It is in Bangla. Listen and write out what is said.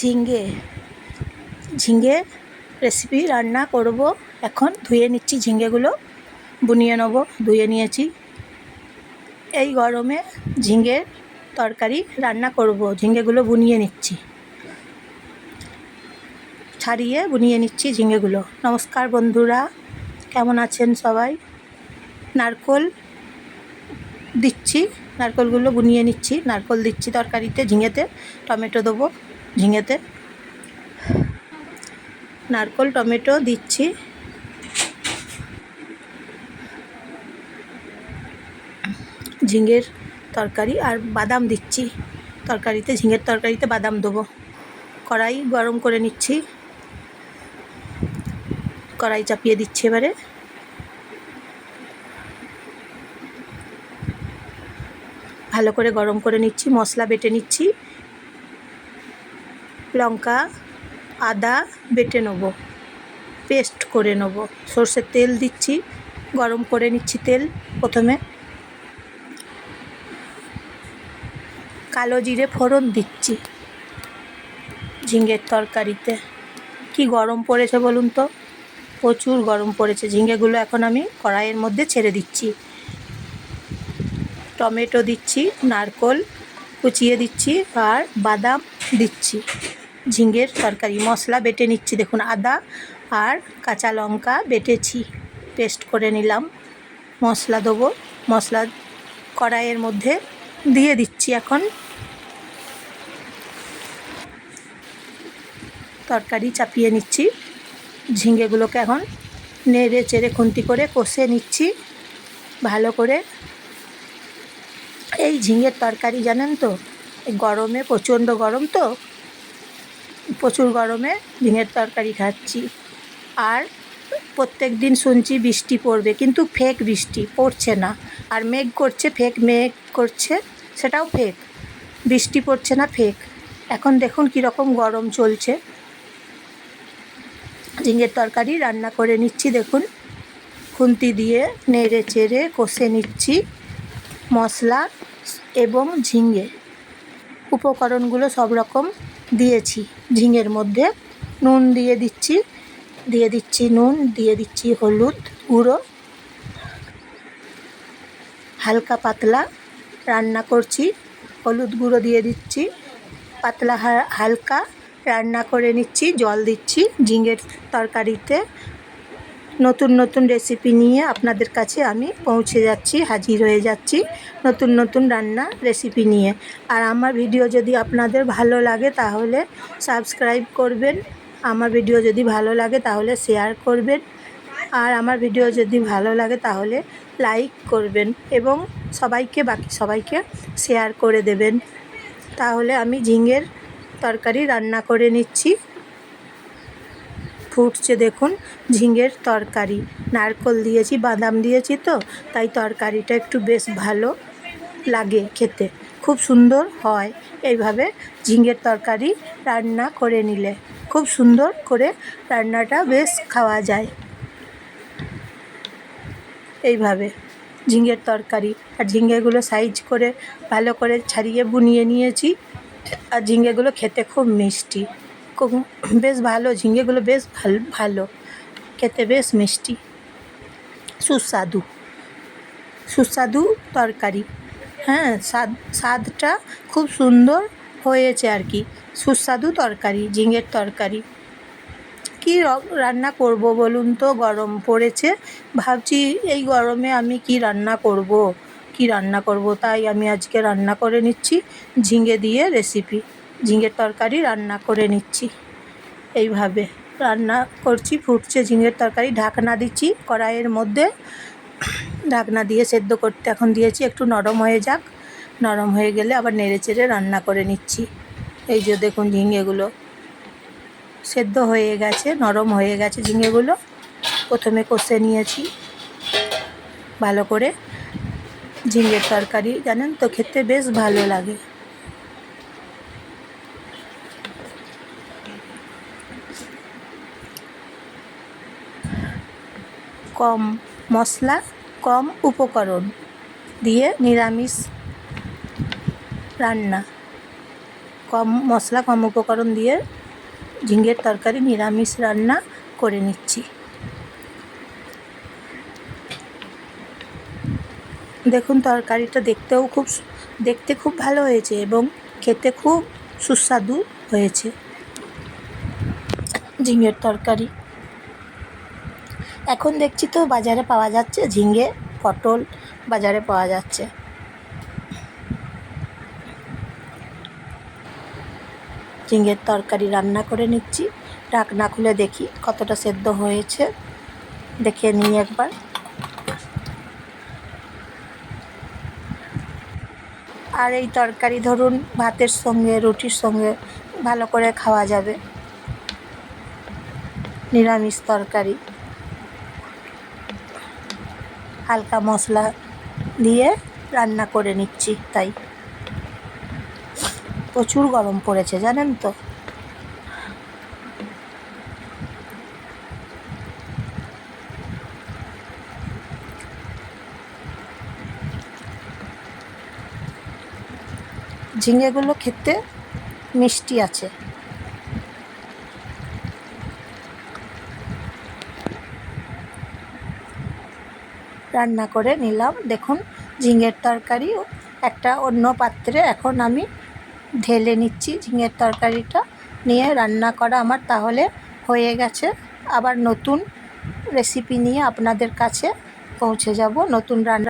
ঝিঙ্গে ঝিঙ্গে রেসিপি রান্না করব এখন। ধুয়ে নিচ্ছি ঝিঙ্গেগুলো বুনিয়ে নেব, ধুয়ে নিয়েছি। এই গরমে ঝিঙ্গের তরকারি রান্না করব ঝিঙ্গেগুলো বুনিয়ে নিচ্ছি। ছাড়িয়ে বুনিয়ে নিচ্ছি ঝিঙ্গেগুলো নমস্কার বন্ধুরা, কেমন আছেন সবাই? নারকোল দিচ্ছি, নারকোলগুলো বুনিয়ে নিচ্ছি। নারকোল দিচ্ছি তরকারিতে, ঝিঙেতে। টমেটো দেবো। ঝিঙেতে। নারকোল, টমেটো দিচ্ছি। ঝিঙের তরকারি আর বাদাম দিচ্ছি। তরকারিতে, ঝিঙের তরকারিতে বাদাম দেবো। কড়াই গরম করে নিচ্ছি। কড়াই চাপিয়ে দিচ্ছি এবারে। ভালো করে গরম করে নিচ্ছি, মশলা বেটে নিচ্ছি। লঙ্কা, আদা বেটে নেব। পেস্ট করে নেব। সর্ষের তেল দিচ্ছি, গরম করে নিচ্ছি তেল প্রথমে। কালো জিরে ফোড়ন দিচ্ছি ঝিঙের তরকারিতে। কি গরম পড়েছে বলুন তো? প্রচুর গরম পড়েছে। ঝিঙ্গেগুলো এখন আমি কড়াইয়ের মধ্যে ছেড়ে দিচ্ছি। টমেটো দিচ্ছি, নারকোল কুচিয়ে দিচ্ছি আর বাদাম দিচ্ছি। ঝিঙের তরকারি, মশলা বেটে নিচ্ছি। দেখুন, আদা আর কাঁচা লঙ্কা বেটেছি, পেস্ট করে নিলাম। মশলা দেবো, মশলা কড়াইয়ের মধ্যে দিয়ে দিচ্ছি এখন। তরকারি চাপিয়ে নিচ্ছি। ঝিঙেগুলোকে এখন নেড়ে চেড়ে খুন্তি করে কষে নিচ্ছি। ভালো করে। এই ঝিঙের তরকারি জানেন তো, গরমে প্রচণ্ড গরম তো প্রচুর গরমে ঝিঙের তরকারি খাচ্ছি। আর প্রত্যেক দিন শুনছি বৃষ্টি পড়বে, কিন্তু ফেক বৃষ্টি, পড়ছে না। আর মেঘ করছে ফেক মেঘ করছে, সেটাও ফেক বৃষ্টি পড়ছে না ফেক এখন দেখুন কীরকম গরম চলছে। ঝিঙের তরকারি রান্না করে নিচ্ছি, দেখুন। খুন্তি দিয়ে নেড়ে চেড়ে কষে নিচ্ছি মশলা এবং ঝিঙে। উপকরণগুলো সব রকম দিয়েছি। ঝিঙের মধ্যে নুন দিয়ে দিচ্ছি। দিয়ে দিচ্ছি নুন, দিয়ে দিচ্ছি হলুদ গুঁড়ো। হালকা পাতলা রান্না করছি। হলুদ গুঁড়ো দিয়ে দিচ্ছি। পাতলা হালকা রান্না করে নিচ্ছি। জল দিচ্ছি ঝিঙের তরকারিতে। নতুন নতুন রেসিপি নিয়ে আপনাদের কাছে আমি পৌঁছে যাচ্ছি, হাজির হয়ে যাচ্ছি নতুন নতুন রান্না রেসিপি নিয়ে। আর আমার ভিডিও যদি আপনাদের ভালো লাগে তাহলে সাবস্ক্রাইব করবেন, আমার ভিডিও যদি ভালো লাগে তাহলে শেয়ার করবেন, আর আমার ভিডিও যদি ভালো লাগে তাহলে লাইক করবেন এবং সবাইকে বাকি সবাইকে শেয়ার করে দেবেন। তাহলে আমি ঝিঙের তরকারি রান্না করে নিচ্ছি। ফুটছে দেখুন, ঝিঙের তরকারি। নারকোল দিয়েছি, বাদাম দিয়েছি তো, তাই তরকারিটা একটু বেশ ভালো লাগে খেতে। খুব সুন্দর হয় এইভাবে ঝিঙের তরকারি রান্না করে নিলে। খুব সুন্দর করে রান্নাটা বেশ খাওয়া যায়। এইভাবে ঝিঙের তরকারি আর ঝিঙেগুলো সাইজ করে, ভালো করে ছাড়িয়ে বুনিয়ে নিয়েছি। আর ঝিঙেগুলো খেতে খুব মিষ্টি। বেশ ভালো ঝিঙেগুলো বেশ ভালো, ভালো। খেতে বেশ মিষ্টি। সুস্বাদু। সুস্বাদু তরকারি। হ্যাঁ স্বাদ, স্বাদটা খুব সুন্দর হয়েছে আর কি। সুস্বাদু তরকারি ঝিঙের তরকারি। কী রান্না করব বলুন তো? গরম পড়েছে। ভাবছি এই গরমে আমি কি রান্না করব? কি রান্না করব? তাই আমি আজকে রান্না করে নিচ্ছি ঝিঙে দিয়ে রেসিপি ঝিঙের তরকারি রান্না করে নিচ্ছি। এইভাবে রান্না করছি, ফুটছে ঝিঙের তরকারি। ঢাকনা দিচ্ছি, কড়াইয়ের মধ্যে ঢাকনা দিয়ে সেদ্ধ করতে এখন দিয়েছি, একটু নরম হয়ে যাক। নরম হয়ে গেলে আবার নেড়ে চেড়ে রান্না করে নিচ্ছি। এই যে দেখুন ঝিঙেগুলো সেদ্ধ হয়ে গেছে, নরম হয়ে গেছে ঝিঙেগুলো। প্রথমে কষে নিয়েছি ভালো করে। ঝিঙের তরকারি জানেন তো, খেতে বেশ ভালো লাগে। কম মশলা, কম উপকরণ দিয়ে নিরামিষ রান্না। কম মশলা, কম উপকরণ দিয়ে ঝিঙের তরকারি নিরামিষ রান্না করে নিচ্ছি। দেখুন, তরকারিটা দেখতেও খুব দেখতে খুব ভালো হয়েছে এবং খেতে খুব সুস্বাদু হয়েছে। ঝিঙের তরকারি এখন দেখছি তো বাজারে পাওয়া যাচ্ছে ঝিঙে, পটল বাজারে পাওয়া যাচ্ছে। ঝিঙের তরকারি রান্না করে নিচ্ছি। ঢাকনা খুলে দেখি কতটা সেদ্ধ হয়েছে। দেখে নিই একবার। আর এই তরকারি ধরুন ভাতের সঙ্গে, রুটির সঙ্গে ভালো করে খাওয়া যাবে। নিরামিষ তরকারি। হালকা মশলা দিয়ে রান্না করে নিচ্ছি, তাই। প্রচুর গরম পড়েছে, জানেন তো। ঝিঙেগুলো খেতে মিষ্টি আছে। রান্না করে নিলাম। দেখুন, ঝিঙের তরকারি একটা অন্য পাত্রে এখন আমি ঢেলে নিচ্ছি ঝিঙের তরকারিটা। নিয়ে রান্না করা আমার তাহলে হয়ে গেছে। আবার নতুন রেসিপি নিয়ে আপনাদের কাছে পৌঁছে যাব। নতুন রান্না